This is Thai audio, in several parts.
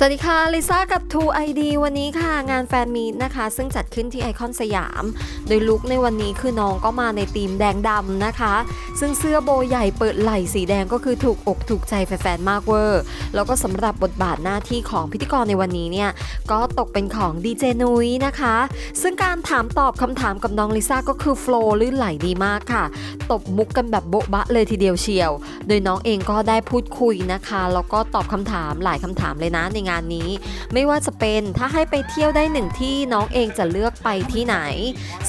สวัสดีค่ะ ลิซ่ากับ True ID วันนี้ค่ะ งานแฟนมีตนะคะ ซึ่งจัดขึ้นที่ไอคอนสยาม โดยลุคในวันนี้คือน้องก็มาในธีมแดงดำนะคะ ซึ่งเสื้อโบใหญ่เปิดไหล่สีแดงก็คือถูกอกถูกใจแฟนๆมากเวอร์ แล้วก็สำหรับบทบาทหน้าที่ของพิธีกรในวันนี้เนี่ย ก็ตกเป็นของดีเจนุ้ยนะคะ ซึ่งการถามตอบคำถามกับน้องลิซ่าก็คือโฟล์ลื่นไหลดีมากค่ะ ตบมุกกันแบบโบ๊ะบะเลยทีเดียวเชียว โดยน้องเองก็ได้พูดคุยนะคะ แล้วก็ตอบคำถามหลายคำถามเลยนะในงานนี้ ไม่ว่าจะเป็นถ้าให้ไปเที่ยวได้หนึ่งที่น้องเองจะเลือกไปที่ไหน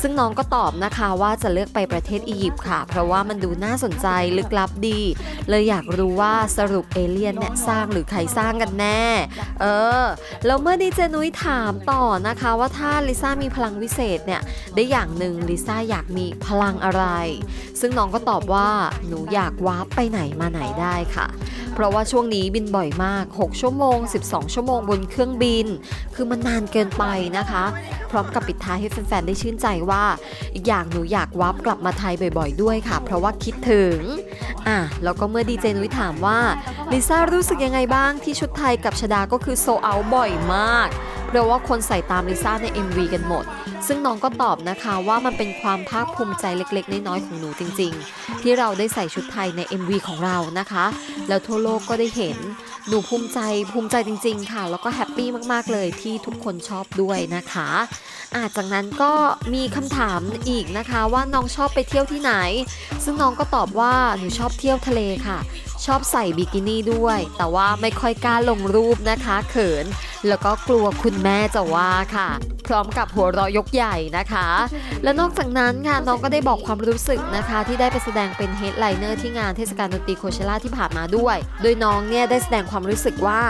ซึ่งน้องก็ตอบนะคะว่าจะเลือกไปประเทศอียิปต์ค่ะ เพราะว่ามันดูน่าสนใจลึกลับดี เลยอยากรู้ว่าสรุปเอเลี่ยนเนี่ยสร้างหรือใครสร้างกันแน่ เออแล้วเมื่อดีเจนุ้ยถามต่อนะคะว่าถ้าลิซ่ามีพลังวิเศษเนี่ยได้อย่างหนึ่งลิซ่าอยากมีพลังอะไร ซึ่งน้องก็ตอบว่าหนูอยากวาร์ปไปไหนมาไหนได้ค่ะ เพราะว่าช่วงนี้บินบ่อยมาก 6 ชั่วโมง 12ชั่วโมงบนเครื่องบิน คือมันนานเกินไปนะคะ พร้อมกับปิดท้ายให้แฟนๆ ได้ชื่นใจว่า อีกอย่างหนูอยากวับกลับมาไทยบ่อยๆ ด้วยค่ะ เพราะว่าคิดถึง อะ แล้วก็เมื่อดีเจนุ้ยถามว่าลิซ่ารู้สึกยังไงบ้างที่ชุดไทยกับชดาก็คือโซเอาบ่อยมาก เพราะว่าคนใส่ตามลิซ่าใน MV กันหมด ซึ่งน้องก็ตอบนะคะว่ามันเป็นความภาคภูมิใจเล็กๆ น้อยๆของหนูจริง ๆ ที่เราได้ใส่ชุดไทยใน MV ของเรานะคะ แล้วทั่วโลกก็ได้เห็น หนูภูมิใจภูมิใจจริง ๆ ค่ะ แล้วก็แฮปปี้มากๆเลยที่ทุกคนชอบด้วยนะคะอาจากนั้นก็มีคำถามอีกนะคะว่าน้องชอบไปเที่ยวที่ไหน ซึ่งน้องก็ตอบว่าหนูชอบเที่ยวทะเลค่ะ ชอบใส่บิกินี่ด้วย แต่ว่าไม่ค่อยกล้าลงรูปนะคะ เขิน แล้วก็กลัวคุณแม่จะว่าค่ะ พร้อมกับหัวเราะยกใหญ่นะคะ และนอกจากนั้นค่ะน้องก็ได้บอกความรู้สึกนะคะ ที่ได้ไปแสดงเป็นเฮดไลเนอร์ที่งานเทศกาลดนตรีโคเชล่าที่ผ่านมาด้วย โดยน้องเนี่ยได้แสดงความรู้สึกว่า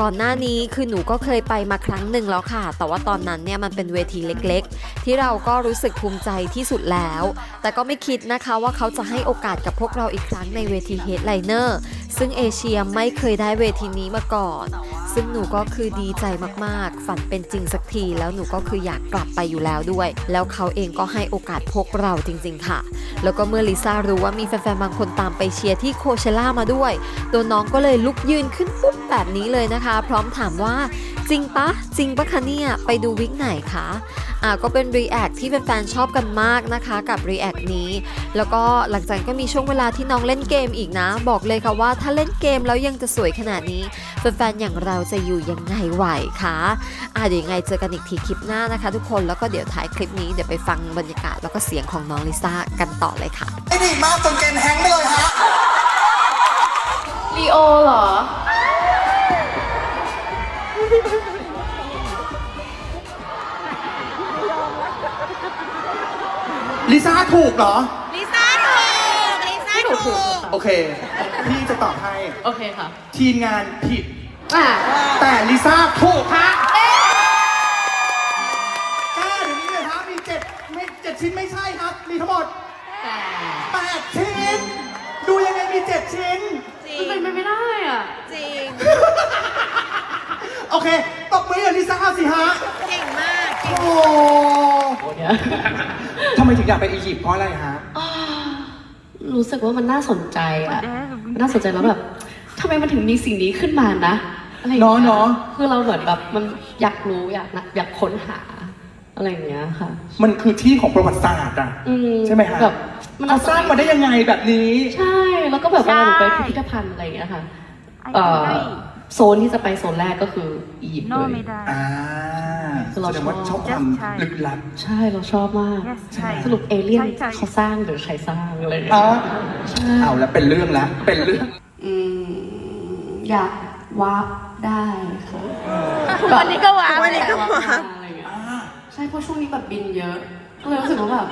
ก่อนหน้านี้คือหนูก็เคยไปมาครั้งหนึ่งแล้วค่ะ แต่ว่าตอนนั้นเนี่ยมันเป็นเวทีเล็กๆ ที่เราก็รู้สึกภูมิใจที่สุดแล้ว แต่ก็ไม่คิดนะคะว่าเขาจะให้โอกาสกับพวกเราอีกครั้งในเวทีเฮดไลเนอร์ ซึ่งเอเชียไม่เคยได้เวทีนี้มาก่อน ซึ่งหนูก็คือดีใจมากๆ ฝันเป็นจริงสักที แล้วหนูก็คืออยากกลับไปอยู่แล้วด้วย แล้วเขาเองก็ให้โอกาสพวกเราจริง ๆ ค่ะ แล้วก็เมื่อลิซ่ารู้ว่ามีแฟนๆ บางคนตามไปเชียร์ที่โคเชล่ามาด้วย ตัวน้องก็เลยลุกยืนขึ้นปุ๊บแบบนี้เลยนะคะ พร้อมถามว่าจริงปะจริงปะคะเนี่ยไปดูวิกไหนคะอ่าก็เป็นรีแอคที่แฟนๆชอบกันมากนะคะกับรีแอคนี้ แล้วก็หลังจากก็มีช่วงเวลาที่น้องเล่นเกมอีกนะ บอกเลยค่ะว่าถ้าเล่นเกมแล้วยังจะสวยขนาดนี้แฟนๆอย่างเราจะอยู่ยังไงไหวคะอ่าเดี๋ยวยังไงเจอกันอีกทีคลิปหน้านะคะ ทุกคนแล้วก็เดี๋ยวถ่ายคลิปนี้เดี๋ยวไปฟังบรรยากาศแล้วก็เสียงของน้องลิซ่ากันต่อเลยค่ะ ไม่ดีมากจนเกมแฮงก์ไปเลยฮะ ลีโอเหรอ ลิซ่าถูกเหรอ ลิซ่าถูกลิซ่าถูก โอเค พี่จะตอบให้ โอเคค่ะทีมงานผิด อะแต่ลิซ่าถูกฮะกล้าเดี๋ยวนี้เลยฮะมีเจ็ดไม่เจ็ดชิ้นไม่ใช่ครับ มีทั้งหมดแต่แปดชิ้น ดูยังไงมีเจ็ดชิ้น จริมันงเป็นไปไม่ได้อะ จริง โอเค ตบมือให้ลิซ่าสิฮะ เก่งมากเก่งโอ้เนี่ยทำไมถึงอยากไปอียิปต์เพราะอะไรฮะ รู้สึกว่ามันน่าสนใจอะมันน่าสนใจแล้วแบบทำไมมันถึงมีสิ่งนี้ขึ้นมานะอะไรอย่างเนาะเงี้ยเนาะ คือเราเหมือนแบบมันอยากรู้อยากนะอยากค้นหาอะไรอย่างเงี้ยค่ะ มันคือที่ของประวัติศาสตร์อะอืมใช่ไหมฮะแบบมันเขาสร้างมาได้ยังไงแบบนี้ ใช่ แล้วก็แบบเวลาหนูไปพิพิธภัณฑ์อะไรอย่างเงี้ยค่ะ เอ่อ โซนที่จะไปโซนแรกก็คืออียิปต์เลยอ่าคือเราแสดงว่าชชออบบ ความใช่ ลึกลับ ใช่ เราชอบมาก Yes ใช่ สรุปเอเลี่ยนใช่ใช่ เขาสร้างหรือใครสร้างอะไรอย่างอ๋เงี้อยใช่เอาแล้วเป็นเรื่องแล้วเป็นเรื่อง อืมอยากวาร์ปได้ค่ะวันนี้ก็ว้าววันนี้ก็ว้าวอะไรอย่างเงี้ยใช่เพราะช่วงนี้แบบบินเยอะ ก็เลยรู้สึกว่าแบบ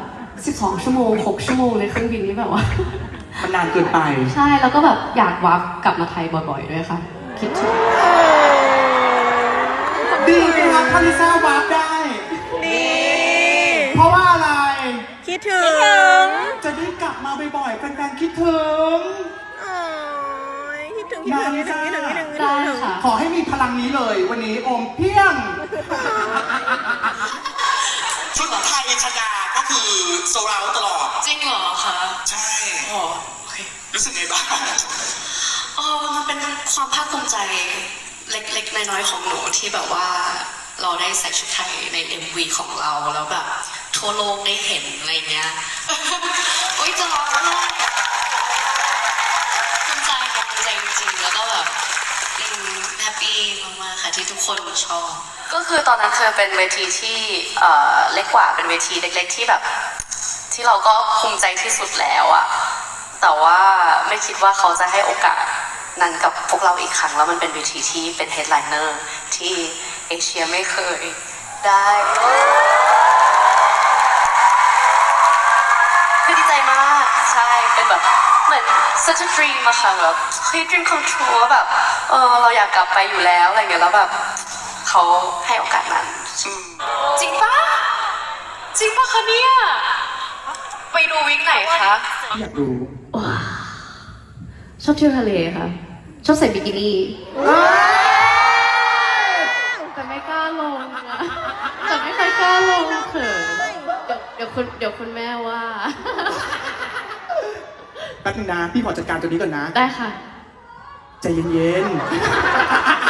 12 ชั่วโมง 6 ชั่วโมงในเครื่องบินนี่แบบว่า มันนานเกินไป ใช่แล้วก็แบบอยากวาร์ปกลับมาไทยบ่อยๆด้วยค่ะ คิดถึงดีไหมครับถ้าลิซ่าวาร์ปได้ ดีเพราะว่าอะไร คิดถึง จะได้กลับมาบ่อยๆแฟนๆคิดถึงโอ้ยคิดถึงคิดถึงคิดถึงคิดถึงคิดถึงคิดได้ถึงค่ะ ขอให้มีพลังนี้เลยวันนี้โอมเพียง ชุดไทยชดาก็คือโซลเอาตลอด จริงเหรอคะ ใช่อ๋อโอเค รู้สึกไงบ้าง เป็นความภาคภูมิใจเล็กๆน้อยๆของหนูที่แบบว่าเราได้ใส่ชุดไทยใน MV ของเราแล้วแบบทั่วโลกได้เห็นอะไรเงี้ยอุ้ยจะร้องไห้ภูมิใจค่ะภูมิใจจริงๆแล้วก็แบบแฮปปี้มากๆค่ะที่ทุกคนชอบ ก็คือตอนนั้นเคยเป็นเวทีที่เอ่อเล็กกว่าเป็นเวทีเล็ก ๆ ที่แบบ ที่เราก็ภูมิใจที่สุดแล้วอะแต่ว่าไม่คิดว่าเขาจะให้โอกาส นั้นกับพวกเราอีกครั้ง แล้วมันเป็นเวทีที่เป็นเฮดไลเนอร์ที่เอเชียไม่เคยได้คือดีใจมากใช่เป็นแบบเหมือน such a dream อะค่ะแบบเฮ้ย dream come true ว่าแบบเออเราอยากกลับไปอยู่แล้วอะไรเงี้ยแล้วแบบเขาให้โอกาสนั้นจริงปะจริงปะคะเนี่ยไปดูวิกไหนคะอยากรู้ ชอบเที่ยวทะเลค่ะ ชอบใส่บิกินี่แต่ไม่กล้าลงอะแต่ไม่ค่อยกล้าลงเขินเดี๋ยวเดี๋ยวคุณเดี๋ยวคุณแม่ว่า แป๊บนึงนะ พี่ขอจัดการตัวนี้ก่อนนะ ได้ค่ะ ใจเย็นๆ